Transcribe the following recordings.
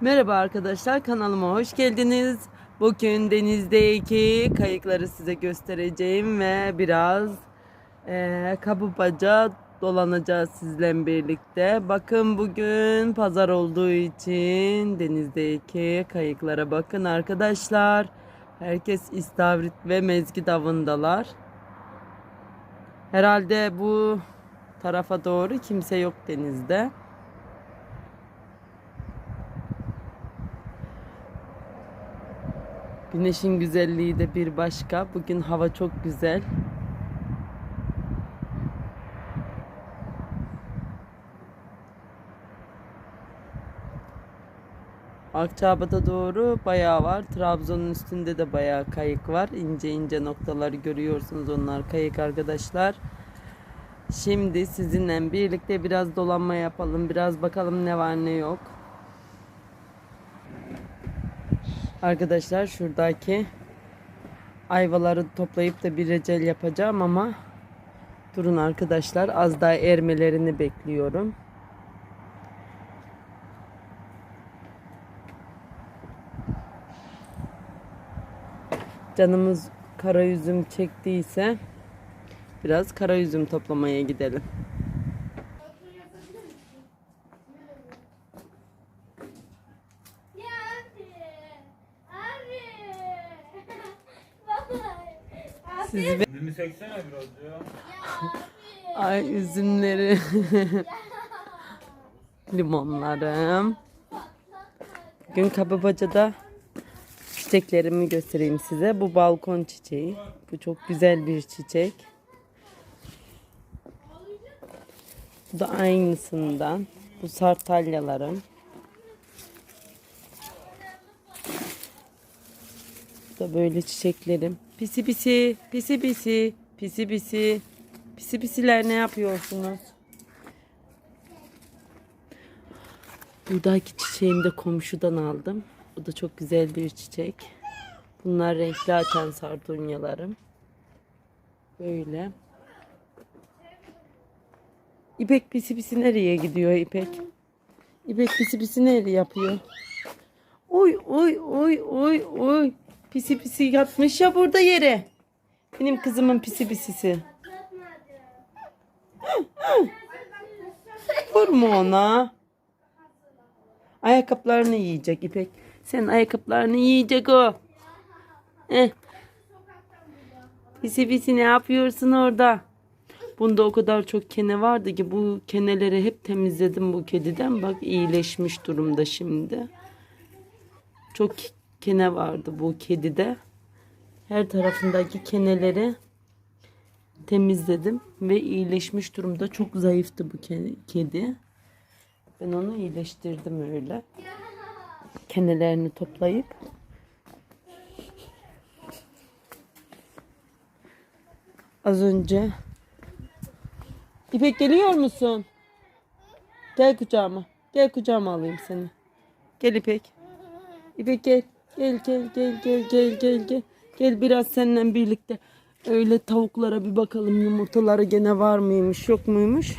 Merhaba arkadaşlar kanalıma hoş geldiniz. Bugün denizdeki kayıkları size göstereceğim ve biraz eee Kabupaca dolanacağız sizle birlikte. Bakın bugün pazar olduğu için denizdeki kayıklara bakın arkadaşlar. Herkes istavrit ve mezgit avındalar. Herhalde bu tarafa doğru kimse yok denizde. Güneşin güzelliği de bir başka. Bugün hava çok güzel. Akçabat'a doğru bayağı var. Trabzon'un üstünde de bayağı kayık var. İnce ince noktaları görüyorsunuz onlar kayık arkadaşlar. Şimdi sizinle birlikte biraz dolanma yapalım. Biraz bakalım ne var ne yok. Arkadaşlar şuradaki ayvaları toplayıp da bir recel yapacağım ama durun arkadaşlar az daha ermelerini bekliyorum. Canımız kara üzüm çektiyse biraz kara üzüm toplamaya gidelim. Abi. Siz be- Dilini seksene biraz ya. Ay üzümleri, limonlarım. Bugün Kapıbaca'da çiçeklerimi göstereyim size. Bu balkon çiçeği. Bu çok güzel bir çiçek. Bu da aynısından. Bu sartalyalarım. Bu da böyle çiçeklerim. Pisi pisi, pisi pisi, pisi pisi. Pisi pisiler ne yapıyorsunuz? Buradaki çiçeğimi de komşudan aldım. Bu da çok güzel bir çiçek. Bunlar renkli açan sardunyalarım. Böyle. İpek pisi pisi nereye gidiyor İpek? İpek pisi pisi nereye yapıyor? Oy oy oy oy oy. Pisi pisi yatmış ya burada yere. Benim kızımın pisi pisisi. Vurma ona. Ayakkabılarını yiyecek İpek. Sen ayakkabılarını yiyecek o. Eh. Pisi pisi ne yapıyorsun orada? Bunda o kadar çok kene vardı ki bu keneleri hep temizledim bu kediden. Bak iyileşmiş durumda şimdi. Çok kene vardı bu kedide. Her tarafındaki keneleri temizledim ve iyileşmiş durumda. Çok zayıftı bu ke- kedi. Ben onu iyileştirdim öyle. Kenelerini toplayıp az önce İpek geliyor musun? Gel kucağıma. Gel kucağıma alayım seni. Gel İpek. İpek gel. Gel gel gel gel gel gel gel. Gel biraz seninle birlikte öyle tavuklara bir bakalım yumurtaları gene var mıymış yok muymuş.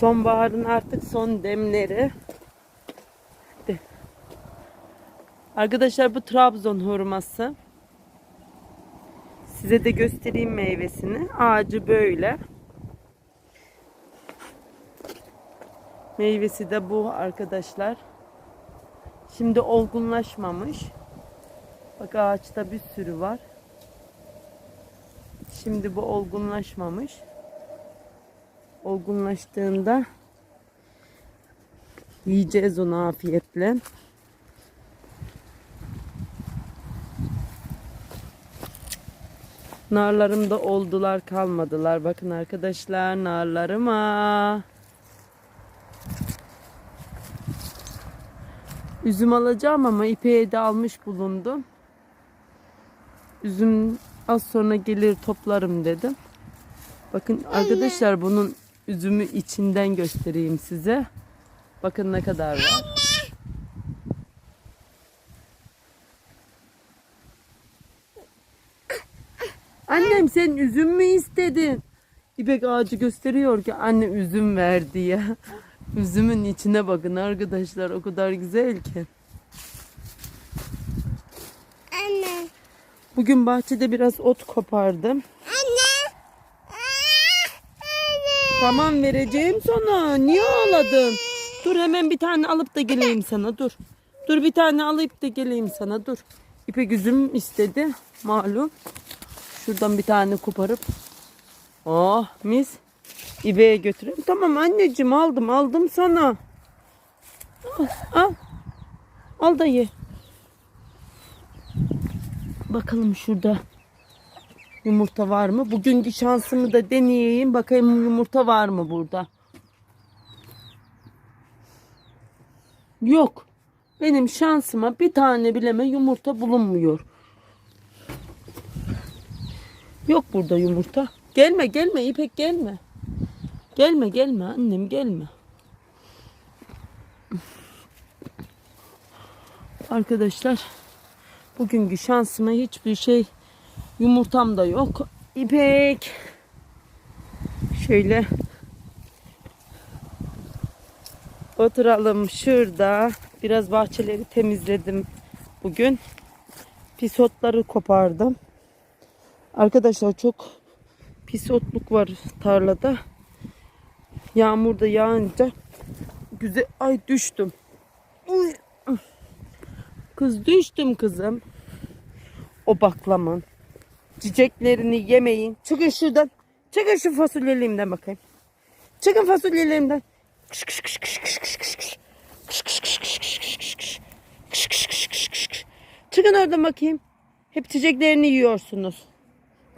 Sonbaharın artık son demleri. De. Arkadaşlar bu Trabzon hurması. Size de göstereyim meyvesini. Ağacı böyle. Meyvesi de bu arkadaşlar. Şimdi olgunlaşmamış. Bak ağaçta bir sürü var. Şimdi bu olgunlaşmamış. Olgunlaştığında yiyeceğiz onu afiyetle. Narlarım da oldular kalmadılar. Bakın arkadaşlar narlarıma. Üzüm alacağım ama ipeğe de almış bulundum. Üzüm az sonra gelir toplarım dedim. Bakın arkadaşlar bunun üzümü içinden göstereyim size. Bakın ne kadar var. Annem sen üzüm mü istedin? İpek ağacı gösteriyor ki anne üzüm ver diye. Üzümün içine bakın arkadaşlar o kadar güzel ki. Anne. Bugün bahçede biraz ot kopardım. Anne. Anne. Tamam vereceğim sana. Niye ağladın? Dur hemen bir tane alıp da geleyim sana dur. Dur bir tane alıp da geleyim sana dur. İpek üzüm istedi malum. Şuradan bir tane koparıp. Oh mis. İbe'ye götüreyim. Tamam anneciğim aldım aldım sana. Al, al. Al da ye. Bakalım şurada yumurta var mı? Bugünkü şansımı da deneyeyim. Bakayım yumurta var mı burada? Yok. Benim şansıma bir tane bileme yumurta bulunmuyor. Yok burada yumurta. Gelme gelme İpek gelme. Gelme gelme annem gelme. Arkadaşlar bugünkü şansıma hiçbir şey yumurtam da yok. İpek şöyle oturalım şurada. Biraz bahçeleri temizledim bugün. Pisotları kopardım. Arkadaşlar çok pisotluk var tarlada. Yağmur da yağınca güzel ay düştüm. Kız düştüm kızım. O baklaman. Çiçeklerini yemeyin. Çıkın şuradan. Çıkın şu fasulyeliğimden bakayım. Çıkın fasulyeliğimden. Kış kış kış kış. Kış kış kış kış kış kış. Çıkın oradan bakayım. Hep çiçeklerini yiyorsunuz.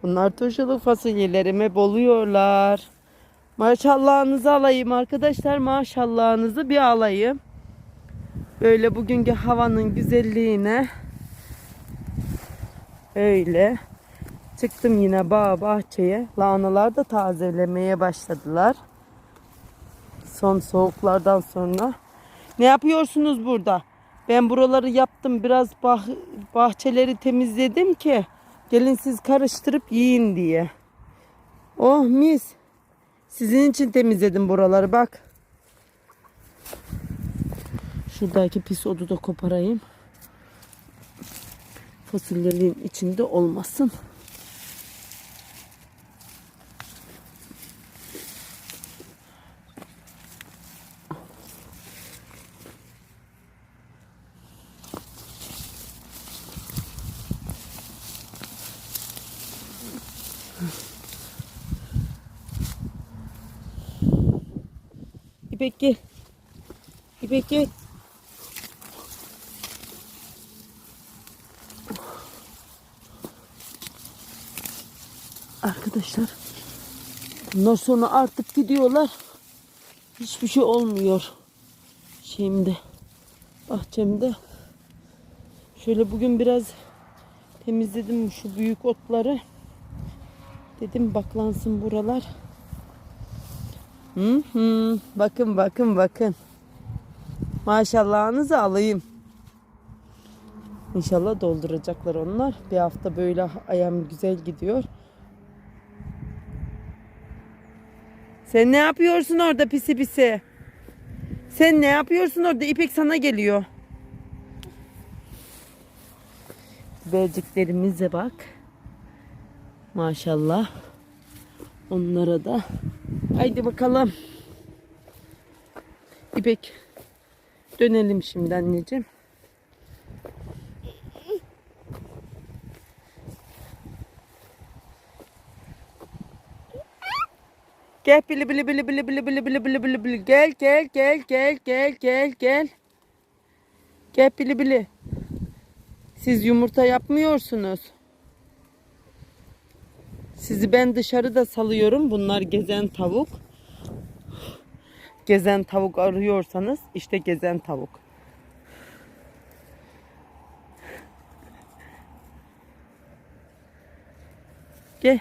Bunlar turşulu fasulyelerime boluyorlar. Maşallahınızı alayım arkadaşlar. Maşallahınızı bir alayım. Böyle bugünkü havanın güzelliğine öyle çıktım yine bağ bahçeye. Lahanalar da tazelemeye başladılar. Son soğuklardan sonra. Ne yapıyorsunuz burada? Ben buraları yaptım. Biraz bah bahçeleri temizledim ki gelin siz karıştırıp yiyin diye. Oh mis. Sizin için temizledim buraları bak. Şuradaki pis odu da koparayım. Fasulyelerin içinde olmasın. İpek gel. İpek. Arkadaşlar bundan sonra artık gidiyorlar. Hiçbir şey olmuyor. Şeyimde bahçemde. Şöyle bugün biraz temizledim şu büyük otları. Dedim baklansın buralar. Hı hı. Bakın bakın bakın. Maşallahınızı alayım. İnşallah dolduracaklar onlar. Bir hafta böyle ayağım güzel gidiyor. Sen ne yapıyorsun orada pisi pisi? Sen ne yapıyorsun orada? İpek sana geliyor. Biberciklerimize bak. Maşallah. Onlara da. Haydi bakalım. İpek. Dönelim şimdi anneciğim. Gel bili bili bili bili bili bili bili bili bili bili gel gel gel gel gel gel gel. Gel bili bili. Siz yumurta yapmıyorsunuz. Sizi ben dışarıda salıyorum. Bunlar gezen tavuk. Gezen tavuk arıyorsanız işte gezen tavuk. Gel.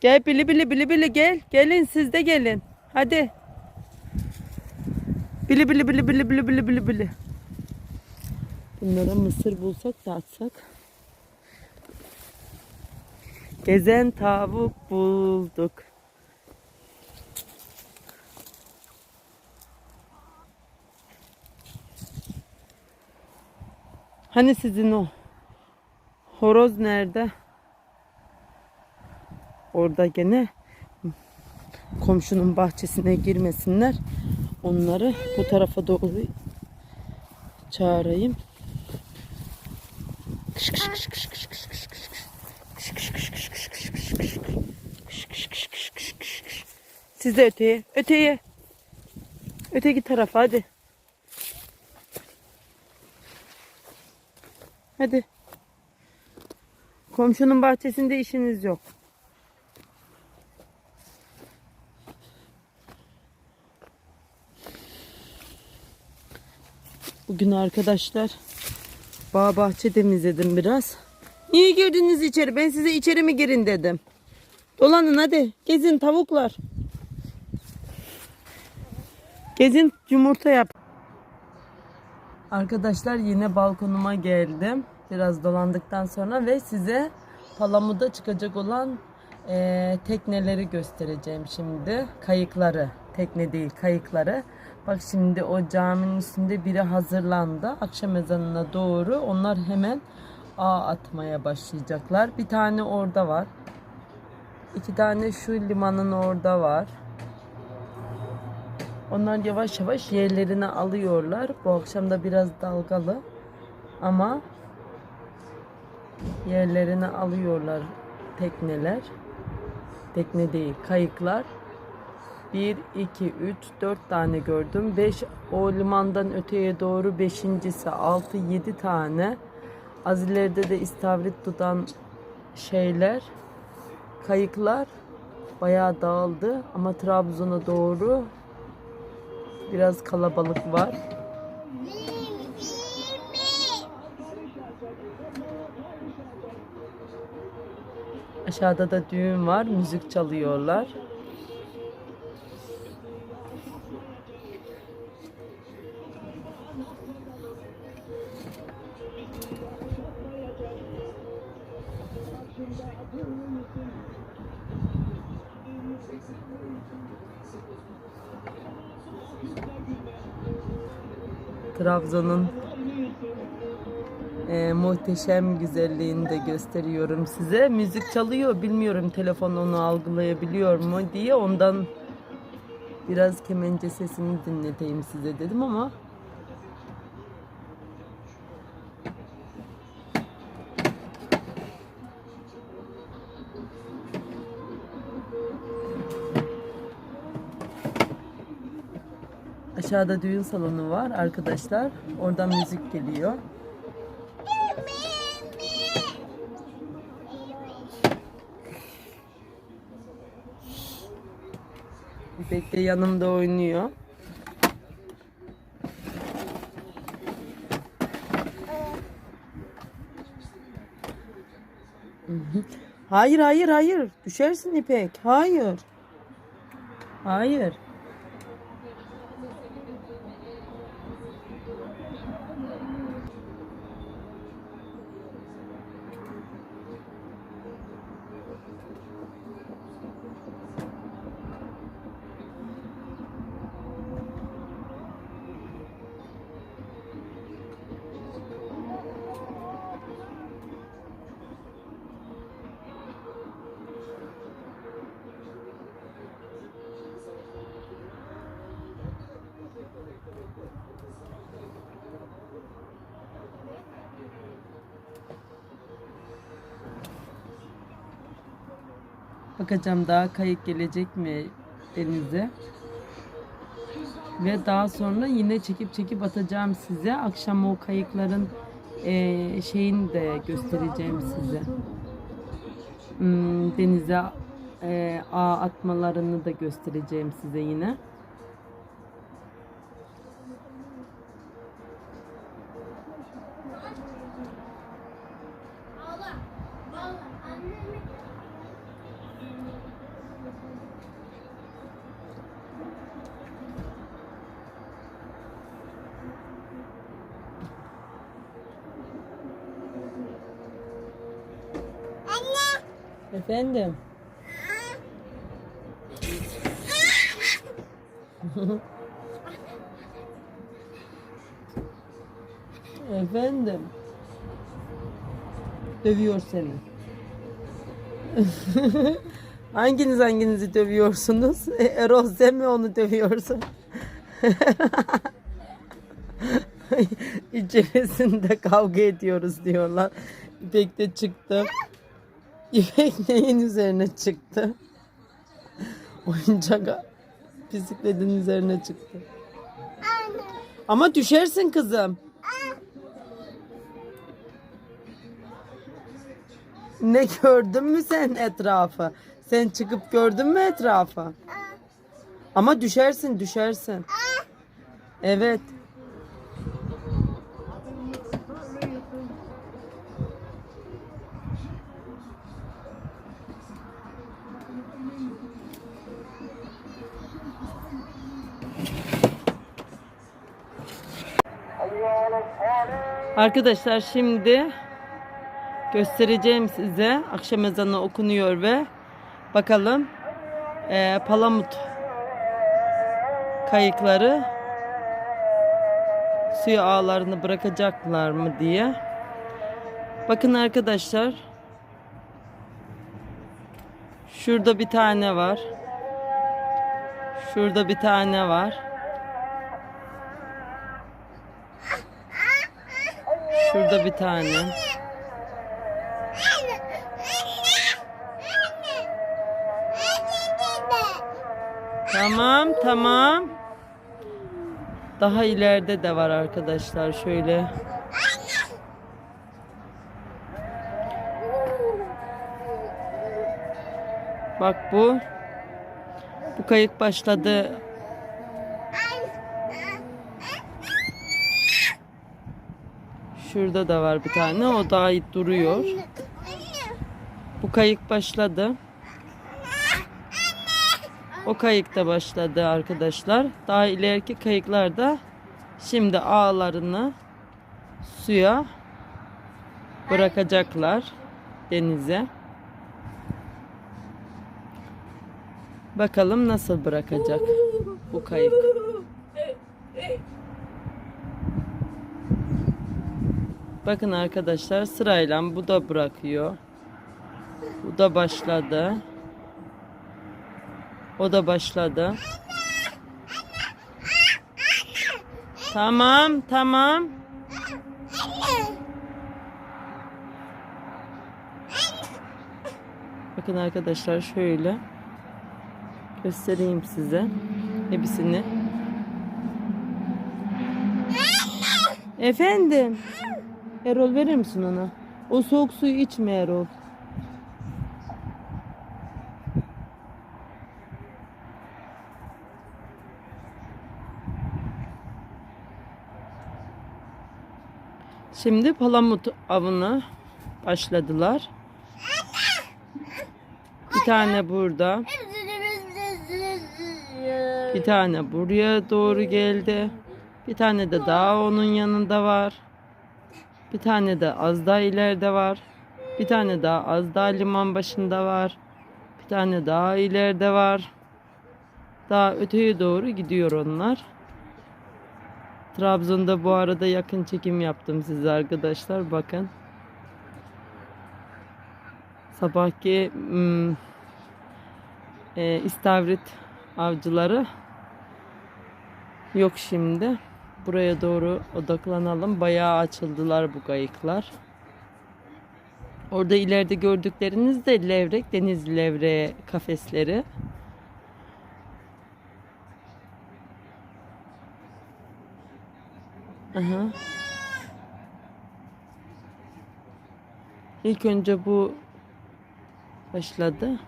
Gel bili bili bili bili gel. Gelin siz de gelin. Hadi. Bili bili bili bili bili bili bili bili. Bunlara mısır bulsak da atsak. Gezen tavuk bulduk. Hani sizin o horoz nerede? Orada gene komşunun bahçesine girmesinler. Onları bu tarafa doğru çağırayım. Kış kış kış kış kış kış kış kış. Kış kış kış kış kış kış kış kış. Kış kış kış kış kış kış kış. Siz de öteye, öteye. Öteki tarafa hadi. Hadi. Komşunun bahçesinde işiniz yok. Bugün arkadaşlar bağ bahçe temizledim biraz. Niye girdiniz içeri? Ben size içeri mi girin dedim. Dolanın hadi. Gezin tavuklar. Gezin yumurta yap. Arkadaşlar yine balkonuma geldim. Biraz dolandıktan sonra ve size Palamut'ta çıkacak olan eee, tekneleri göstereceğim şimdi. Kayıkları. Tekne değil kayıkları. Bak şimdi o caminin üstünde biri hazırlandı. Akşam ezanına doğru onlar hemen ağ atmaya başlayacaklar. Bir tane orada var. İki tane şu limanın orada var. Onlar yavaş yavaş yerlerini alıyorlar. Bu akşam da biraz dalgalı. Ama yerlerini alıyorlar tekneler. Tekne değil, kayıklar. 1, 2, 3, 4 tane gördüm. 5 o limandan öteye doğru beşincisi 6, 7 tane. Az ileride de istavrit tutan şeyler, kayıklar bayağı dağıldı. Ama Trabzon'a doğru biraz kalabalık var. Aşağıda da düğün var, müzik çalıyorlar. Trabzon'un e, muhteşem güzelliğini de gösteriyorum size. Müzik çalıyor. Bilmiyorum telefon onu algılayabiliyor mu diye ondan biraz kemence sesini dinleteyim size dedim ama aşağıda düğün salonu var arkadaşlar. Oradan müzik geliyor. İpek de yanımda oynuyor. Hayır hayır hayır. Düşersin İpek. Hayır. Hayır. Bakacağım daha kayık gelecek mi denize. Ve daha sonra yine çekip çekip atacağım size. Akşam o kayıkların eee, şeyini de göstereceğim size. Hmm, denize eee, ağ atmalarını da göstereceğim size yine. Anne. Efendim. Efendim. Dövüyor seni. Hanginiz hanginizi dövüyorsunuz? E, Erol sen mi onu dövüyorsun? İçerisinde kavga ediyoruz diyorlar. İpek de çıktı. İpek neyin üzerine çıktı? Oyuncak bisikletin üzerine çıktı. Anne. Ama düşersin kızım. Ne gördün mü sen etrafı? Sen çıkıp gördün mü etrafı? Ama düşersin, düşersin. Evet. Arkadaşlar şimdi göstereceğim size akşam ezanı okunuyor ve bakalım eee, palamut kayıkları suya ağlarını bırakacaklar mı diye. Bakın arkadaşlar. Şurada bir tane var. Şurada bir tane var. Şurada bir tane. Tamam, tamam. Daha ileride de var arkadaşlar. Şöyle. Bak bu. Bu kayık başladı. Şurada da var bir tane. O iyi duruyor. Bu kayık başladı. O kayık da başladı arkadaşlar. Daha ileriki kayıklar da şimdi ağlarını suya bırakacaklar denize. Bakalım nasıl bırakacak bu kayık. Bakın arkadaşlar sırayla bu da bırakıyor. Bu da başladı. O da başladı. Tamam, tamam. Bakın arkadaşlar şöyle göstereyim size hepsini. Efendim. Erol verir misin ona? O soğuk suyu içme Erol. Şimdi palamut avına başladılar. Bir tane burada, bir tane buraya doğru geldi. Bir tane de daha onun yanında var. Bir tane de az daha ileride var. Bir tane daha az daha liman başında var. Bir tane daha ileride var. Daha öteye doğru gidiyor onlar. Trabzon'da bu arada yakın çekim yaptım size arkadaşlar. Bakın. Sabahki hmm, e, istavrit avcıları yok şimdi. Buraya doğru odaklanalım. Bayağı açıldılar bu kayıklar. Orada ileride gördükleriniz de levrek, deniz levreği kafesleri. Aha. İlk önce bu başladı.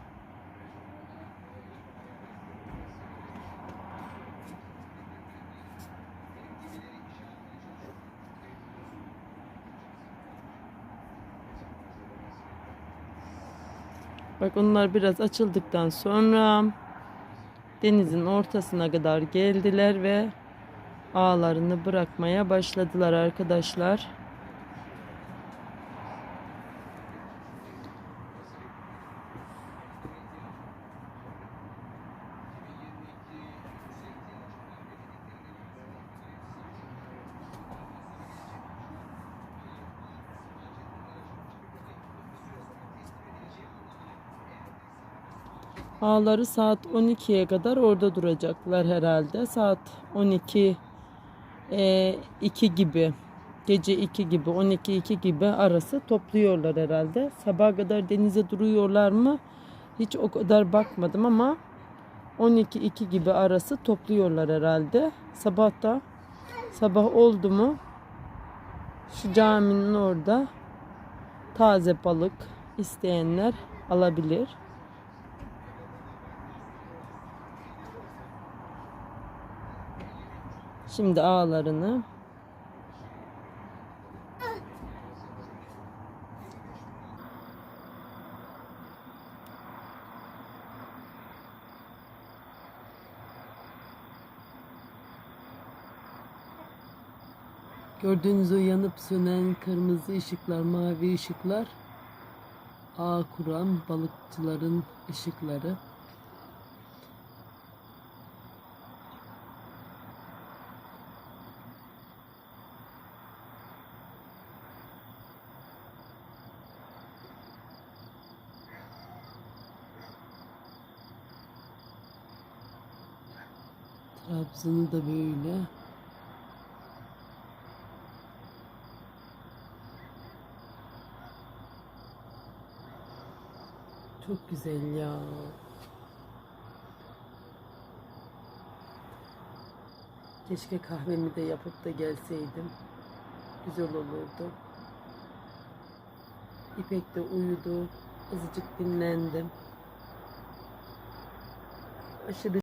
Bak onlar biraz açıldıktan sonra denizin ortasına kadar geldiler ve ağlarını bırakmaya başladılar arkadaşlar. Ağları saat 12'ye kadar orada duracaklar herhalde. Saat 12 e, 2 gibi gece 2 gibi 12 2 gibi arası topluyorlar herhalde. Sabaha kadar denize duruyorlar mı? Hiç o kadar bakmadım ama 12 2 gibi arası topluyorlar herhalde. Sabah da sabah oldu mu şu caminin orada taze balık isteyenler alabilir. Şimdi ağlarını Gördüğünüz o yanıp sönen kırmızı ışıklar, mavi ışıklar ağ kuran balıkçıların ışıkları. Trabzon'u da böyle. Çok güzel ya. Keşke kahvemi de yapıp da gelseydim. Güzel olurdu. İpek de uyudu. Azıcık dinlendim. Aşırı